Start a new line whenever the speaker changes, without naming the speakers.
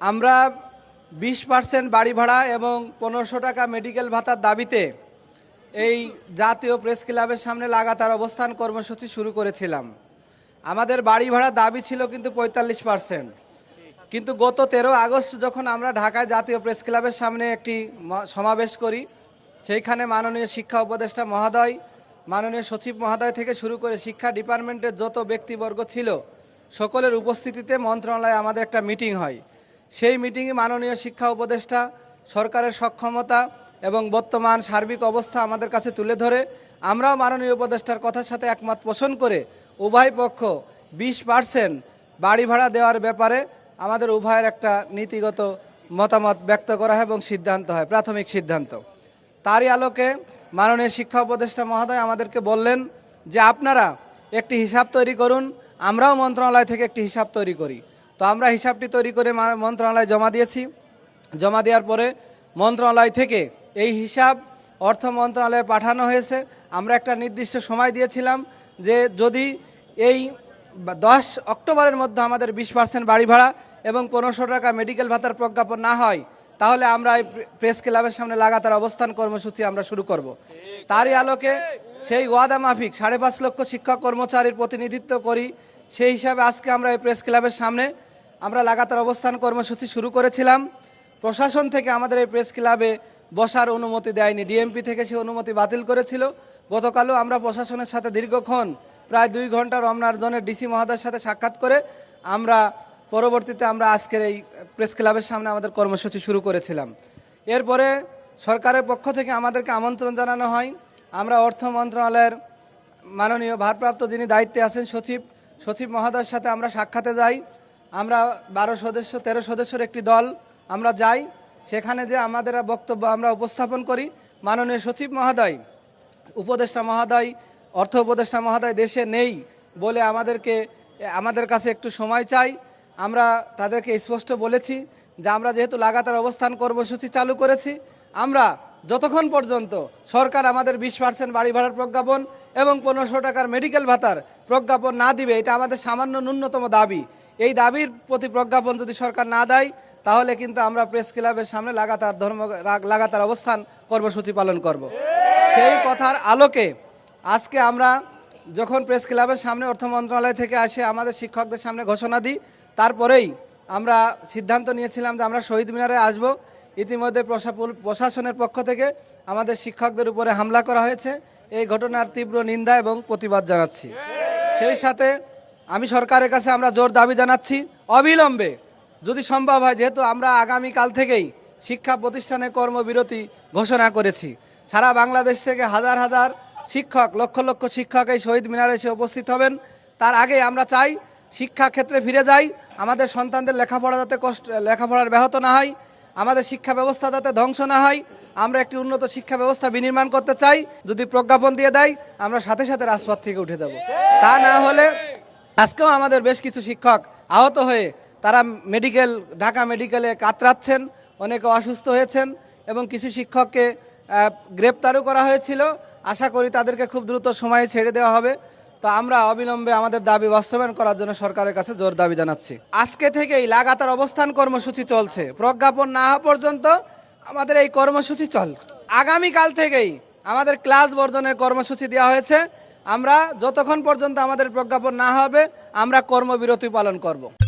আমরা বিশ পার্সেন্ট বাড়ি ভাড়া এবং পনেরোশো টাকা মেডিকেল ভাতার দাবিতে এই জাতীয় প্রেস ক্লাবের সামনে লাগাতার অবস্থান কর্মসূচি শুরু করেছিলাম। আমাদের বাড়ি ভাড়া দাবি ছিল কিন্তু পঁয়তাল্লিশ পার্সেন্ট। কিন্তু গত তেরো আগস্ট যখন আমরা ঢাকায় জাতীয় প্রেস ক্লাবের সামনে একটি সমাবেশ করি, সেইখানে মাননীয় শিক্ষা উপদেষ্টা মহোদয়, মাননীয় সচিব মহোদয় থেকে শুরু করে শিক্ষা ডিপার্টমেন্টের যত ব্যক্তিবর্গ ছিল, সকলের উপস্থিতিতে মন্ত্রণালয়ে আমাদের একটা মিটিং হয়। সেই মিটিংয়ে মাননীয় শিক্ষা উপদেষ্টা, সরকারের সক্ষমতা এবং বর্তমান সার্বিক অবস্থা আমাদের কাছে তুলে ধরে। আমরাও মাননীয় উপদেষ্টার কথার সাথে একমত পোষণ করে উভয় পক্ষ বিশ পার্সেন্ট বাড়ি ভাড়া দেওয়ার ব্যাপারে আমাদের উভয়ের একটা নীতিগত মতামত ব্যক্ত করা হয় এবং সিদ্ধান্ত হয়, প্রাথমিক সিদ্ধান্ত। তারই আলোকে মাননীয় শিক্ষা উপদেষ্টা মহোদয় আমাদেরকে বললেন যে, আপনারা একটি হিসাব তৈরি করুন, আমরাও মন্ত্রণালয় থেকে একটি হিসাব তৈরি করি। তো আমরা হিসাবটি তৈরি করে মন্ত্রণালয়ে জমা দিয়েছি। জমা দেওয়ার পরে মন্ত্রণালয় থেকে এই হিসাব অর্থ মন্ত্রণালয়ে পাঠানো হয়েছে। আমরা একটা নির্দিষ্ট সময় দিয়েছিলাম যে যদি এই দশ অক্টোবরের মধ্যে আমাদের বিশ পার্সেন্ট বাড়ি ভাড়া এবং পনেরোশো টাকা মেডিকেল ভাতার প্রজ্ঞাপন না হয়, তাহলে আমরা এই প্রেস ক্লাবের সামনে লাগাতার অবস্থান কর্মসূচি আমরা শুরু করব। তারই আলোকে সেই ওয়াদা মাফিক সাড়ে পাঁচ লক্ষ শিক্ষক কর্মচারীর প্রতিনিধিত্ব করি। সেই হিসাবে আজকে আমরা এই প্রেস ক্লাবের সামনে আমরা লাগাতার অবস্থান কর্মসূচি শুরু করেছিলাম। প্রশাসন থেকে আমাদের এই প্রেস ক্লাবে বসার অনুমতি দেয়নি। ডিএমপি থেকে সে অনুমতি বাতিল করেছিল। গতকালও আমরা প্রশাসনের সাথে দীর্ঘক্ষণ, প্রায় দুই ঘণ্টা রমনার জনের ডিসি মহোদয়ের সাথে সাক্ষাৎ করে আমরা পরবর্তীতে আমরা আজকের এই প্রেস ক্লাবের সামনে আমাদের কর্মসূচি শুরু করেছিলাম। এরপরে সরকারের পক্ষ থেকে আমাদেরকে আমন্ত্রণ জানানো হয়। আমরা অর্থ মন্ত্রণালয়ের মাননীয় ভারপ্রাপ্ত যিনি দায়িত্বে আছেন সচিব সচিব মহোদয়ের সাথে আমরা সাক্ষাতে যাই। আমরা বারো সদস্য, তেরো সদস্যের একটি দল, আমরা যাই। সেখানে যে আমাদের বক্তব্য আমরা উপস্থাপন করি, মাননীয় সচিব মহোদয়, উপদেষ্টা মহোদয়, অর্থ উপদেষ্টা মহোদয় দেশে নেই বলে আমাদেরকে, আমাদের কাছে একটু সময় চাই। আমরা তাদেরকে স্পষ্ট বলেছি যে আমরা যেহেতু লাগাতার অবস্থান কর্মসূচি চালু করেছি, আমরা যতক্ষণ পর্যন্ত সরকার আমাদের বিশ পার্সেন্ট বাড়ি ভাড়ার প্রজ্ঞাপন এবং পনেরোশো টাকার মেডিকেল ভাতার প্রজ্ঞাপন না দিবে, এটা আমাদের সামান্য ন্যূনতম দাবি। এই দাবির প্রতি প্রজ্ঞাপন যদি সরকার না দেয়, তাহলে কিন্তু আমরা প্রেস ক্লাবের সামনে লাগাতার ধর্ম লাগাতার অবস্থান কর্মসূচি পালন করব। সেই কথার আলোকে আজকে আমরা যখন প্রেস ক্লাবের সামনে অর্থ মন্ত্রণালয় থেকে আসে, আমাদের শিক্ষকদের সামনে ঘোষণা দিই, তারপরেই আমরা সিদ্ধান্ত নিয়েছিলাম যে আমরা শহীদ মিনারে আসব। ইতিমধ্যে প্রশা- প্রশাসনের পক্ষ থেকে আমাদের শিক্ষকদের উপরে হামলা করা হয়েছে। এই ঘটনার তীব্র নিন্দা এবং প্রতিবাদ জানাচ্ছি। সেই সাথে আমি সরকারের কাছে আমরা জোর দাবি জানাচ্ছি, অবিলম্বে যদি সম্ভব হয়, যেহেতু আমরা আগামী কাল থেকেই শিক্ষা প্রতিষ্ঠানে কর্মবিরতি ঘোষণা করেছি। সারা বাংলাদেশ থেকে হাজার হাজার শিক্ষক, লক্ষ লক্ষ শিক্ষক এই শহীদ মিনারে এসে উপস্থিত হবেন। তার আগে আমরা চাই শিক্ষা ক্ষেত্রে ফিরে যাই, আমাদের সন্তানদের লেখাপড়া যাতে কষ্ট, লেখাপড়ার ব্যাহত না হয়, আমাদের শিক্ষা ব্যবস্থা যাতে ধ্বংস না হয়, আমরা একটি উন্নত শিক্ষা ব্যবস্থা বিনির্মাণ করতে চাই। যদি প্রজ্ঞাপন দিয়ে দেয়, আমরা সাথে সাথে রাজপথ থেকে উঠে যাব। তা না হলে আজকেও আমাদের বেশ কিছু শিক্ষক আহত হয়ে তারা মেডিকেল, ঢাকা মেডিকেলে কাতরাচ্ছেন, অনেকে অসুস্থ হয়েছেন এবং কিছু শিক্ষককে গ্রেপ্তারও করা হয়েছিল। আশা করি তাদেরকে খুব দ্রুত সময়ে ছেড়ে দেওয়া হবে। তো আমরা অবিলম্বে আমাদের দাবি বাস্তবায়ন করার জন্য সরকারের কাছে জোর দাবি জানাচ্ছি। আজকে থেকেই লাগাতার অবস্থান কর্মসূচি চলছে। প্রজ্ঞাপন না হওয়া পর্যন্ত আমাদের এই কর্মসূচি চল। আগামীকাল থেকেই আমাদের ক্লাস বর্জনের কর্মসূচি দেওয়া হয়েছে। আমরা যতক্ষণ পর্যন্ত আমাদের প্রজ্ঞাপন না হবে, আমরা কর্মবিরতি পালন করব।